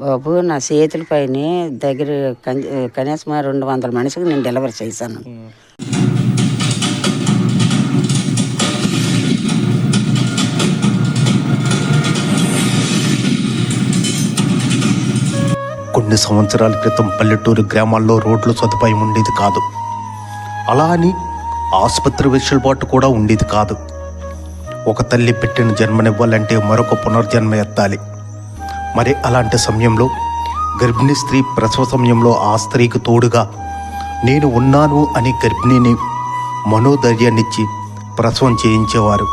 బాబు నా చేతులపైన దగ్గర కనీసం రెండు వందల మనిషికి నేను డెలివరీ చేశాను. కొన్ని సంవత్సరాల క్రితం పల్లెటూరు గ్రామాల్లో రోడ్లు సదుపాయం ఉండేది కాదు. అలా అని ఆసుపత్రి వెసులుబాటు కూడా ఉండేది కాదు. ఒక తల్లి పెట్టిన జన్మనివ్వాలంటే మరొక పునర్జన్మ ఎత్తాలి. మరి అలాంటి సమయంలో గర్భిణీ స్త్రీ ప్రసవ సమయంలో ఆ స్త్రీకి తోడుగా నేను ఉన్నాను అని గర్భిణిని మనోధైర్యాన్నిచ్చి ప్రసవం చేయించేవారు.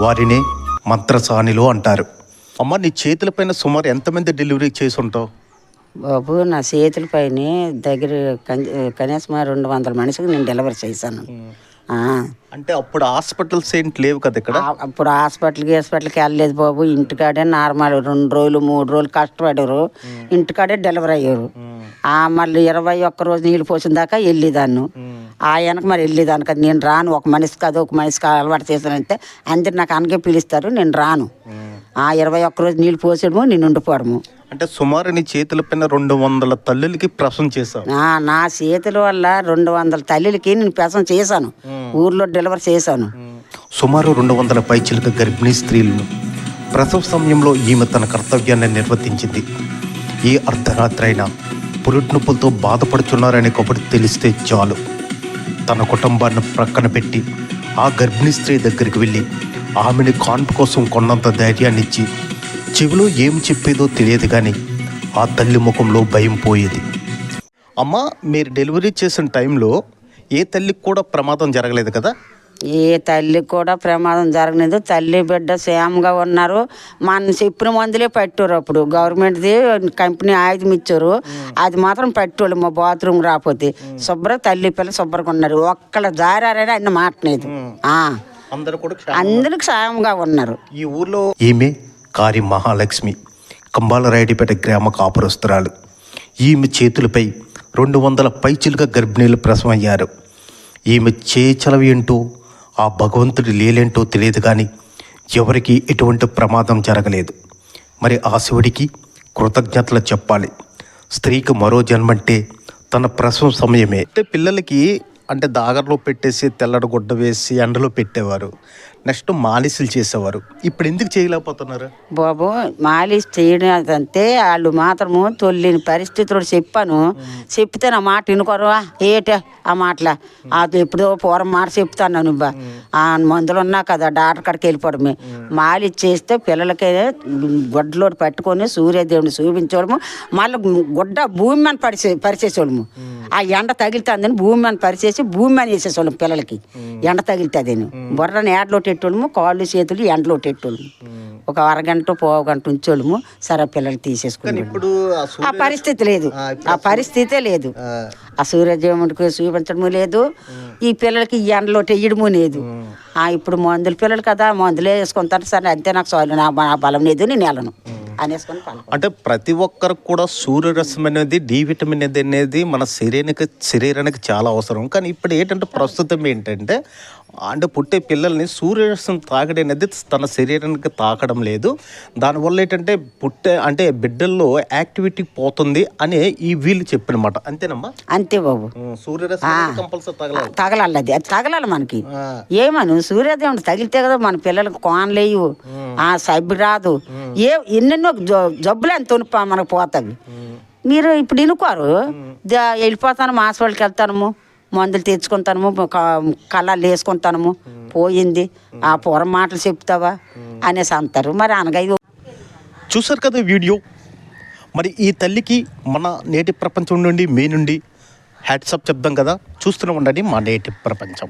వారినే మంత్రసానిలో అంటారు. అమ్మ నీ చేతులపైన సుమారు ఎంతమంది డెలివరీ చేసి ఉంటావు బాబు నా చేతుల పైన దగ్గర కన్- కనీసం రెండు వందల మనిషికి నేను డెలివరీ చేశాను. అంటే అప్పుడు హాస్పిటల్స్ ఏంటి లేవు కదా ఇక్కడ? అప్పుడు హాస్పిటల్కి హాస్పిటల్కి వెళ్ళలేదు బాబు. ఇంటికాడే నార్మల్ రెండు రోజులు మూడు రోజులు కష్టపడారు. ఇంటికాడే డెలివరీ అయ్యారు. ఆ మళ్ళీ ఇరవై ఒక్క రోజు నీళ్ళు పోసిన దాకా వెళ్ళేదాన్ని. ఆ వెనక మరి వెళ్ళేదాన్ని కదా. నేను రాను. ఒక మనిషి కాదు ఒక మనిషికి అలవాటు చేశానంటే అందరు నాకు అనకే పిలుస్తారు నేను రాను. ఆ ఇరవై ఒక్క రోజు నీళ్ళు పోసేయడము నేను ఉండిపోవడము. అంటే సుమారు నీ చేతులపైన రెండు వందల తల్లులకి ప్రసవం చేశావు. నా చేతుల వల్ల రెండు వందల తల్లిలకి నేను పెసం చేశాను. ఊర్లో డెలివరీ చేశాను. సుమారు రెండు వందల పైచిలక గర్భిణీ స్త్రీలను ప్రసవ సమయంలో ఈమె తన కర్తవ్యాన్ని నిర్వర్తించింది. ఏ అర్ధరాత్రి అయినా పురుటి నొప్పులతో బాధపడుతున్నారనే కబురు తెలిస్తే చాలు. తన కుటుంబాన్ని ప్రక్కన పెట్టి ఆ గర్భిణీ స్త్రీ దగ్గరికి వెళ్ళి ఆమెని కాన్పు కోసం కొన్నంత ధైర్యాన్ని ఇచ్చి చెవిలో ఏం చెప్పేదో తెలియదు కానీ ఆ తల్లి ముఖంలో భయం పోయేది. అమ్మ మీరు డెలివరీ చేసిన టైంలో ఏ తల్లికి కూడా ప్రమాదం జరగలేదు కదా? ఏ తల్లికి కూడా ప్రమాదం జరగలేదు. తల్లి బిడ్డ సేమ్గా ఉన్నారు. మన చెప్పిన మందులే పెట్టారు అప్పుడు. గవర్నమెంట్ది కంపెనీ ఆయుధం ఇచ్చారు. అది మాత్రం పెట్టాడు మా బాత్రూమ్ రాకపోతే. శుభ్ర తల్లి పిల్ల శుభ్రంగా ఉన్నారు. ఒక్కళ్ళ జారారని అన్న మాటలేదు అందరూ కూడా సాయంగా ఉన్నారు. ఈ ఊర్లో ఈమె కారి మహాలక్ష్మి కంబాలరాయుడిపేట గ్రామ కాపురస్తురాలు. ఈమె చేతులపై రెండు వందల పైచిలుగా గర్భిణీలు ప్రసవమయ్యారు. ఈమె చేచలవి ఏంటో ఆ భగవంతుడి లేలేంటో తెలియదు కానీ ఎవరికి ఎటువంటి ప్రమాదం జరగలేదు. మరి ఆ శివుడికి కృతజ్ఞతలు చెప్పాలి. స్త్రీకి మరో జన్మంటే తన ప్రసవం సమయమే. అంటే పిల్లలకి అంటే దాగర్లో పెట్టేసి తెల్లడి గుడ్డ వేసి ఎండలో పెట్టేవారు. నెక్స్ట్ మాలిసులు చేసేవారు. ఇప్పుడు ఎందుకు చేయలేకపోతున్నారు? బాబు మాలిష్ చేయడం అంటే వాళ్ళు మాత్రము తొల్లిని పరిస్థితులు చెప్పాను. చెప్తే నా మాట వినుకోరు. ఏటే ఆ మాటల. అది ఎప్పుడో పూర్వం మాట చెప్తాను నువ్వు ఆ మందులు ఉన్నా కదా డాక్టర్ కాడికి వెళ్ళిపోవడమే. మాలిష్ చేస్తే పిల్లలకి గుడ్డలో పట్టుకొని సూర్యదేవుని చూపించడము. మళ్ళీ గుడ్డ భూమి మీద పరిచే పరిచేసేవాళ్ళము. ఆ ఎండ తగిలితుందని భూమి మీద పరిచేసి భూమి మీద వేసేసేవాళ్ళం పిల్లలకి. ఎండ తగిలితుందని బుర్రని ఏడలో టెట్టోళ్ళము కాళ్ళు చేతులు ఎండలో టెట్టోళ్ళము ఒక అరగంట పావు గంట ఉంచోళ్ళము సరే పిల్లలు తీసేసుకుని ఇప్పుడు ఆ పరిస్థితి లేదు. ఆ పరిస్థితే లేదు. ఆ. సూర్యదేవుడికి చూపించడము లేదు. ఈ పిల్లలకి ఈ ఎండలో టెయ్యడము లేదు. ఆ ఇప్పుడు మందుల పిల్లలు కదా మందులే వేసుకుంటారు. సరే అంతే నాకు చాలు. నా బలం లేదు నేను వెళ్ళను. అనేసుకొని అంటే ప్రతి ఒక్కరికి కూడా సూర్యరశ్మి అనేది డి విటమిన్ అనేది మన శరీరానికి శరీరానికి చాలా అవసరం. కానీ ఇప్పుడు ఏంటంటే ప్రస్తుతం ఏంటంటే అంటే పుట్టే పిల్లల్ని సూర్యరశ్మి తాగడం అనేది తన శరీరానికి తాకడం లేదు. దానివల్ల ఏంటంటే పుట్టే అంటే బిడ్డల్లో యాక్టివిటీ పోతుంది అని ఈ వీళ్ళు చెప్పినమాట. అంతేనమ్మా? అంతే బాబు. సూర్యరశ్మి కంపల్సరీ తగలాలి. తగలాలి అది. అది తగలాలి మనకి. ఏమను? సూర్యోదయం తగిలితే కదా మన పిల్లలకు కోనలేవు ఆ సబ్బు రాదు. ఏ ఎన్నెన్నో జబ్బులు ఎంత మనకు పోతాయి. మీరు ఇప్పుడు ఇనుకోరు. వెళ్ళిపోతాను హాస్పిటల్కి వెళ్తాను. మందులు తెచ్చుకుంటాను కళ్ళాలు వేసుకుంటాను పోయింది. ఆ పూర్వం మాటలు చెప్తావా? అనేసి అంటారు. మరి అనగా చూసారు కదా వీడియో? మరి ఈ తల్లికి మన నేటి ప్రపంచం నుండి మీ నుండి హ్యాట్సప్ చెప్దాం కదా? చూస్తూనే ఉండండి మా నేటి ప్రపంచం.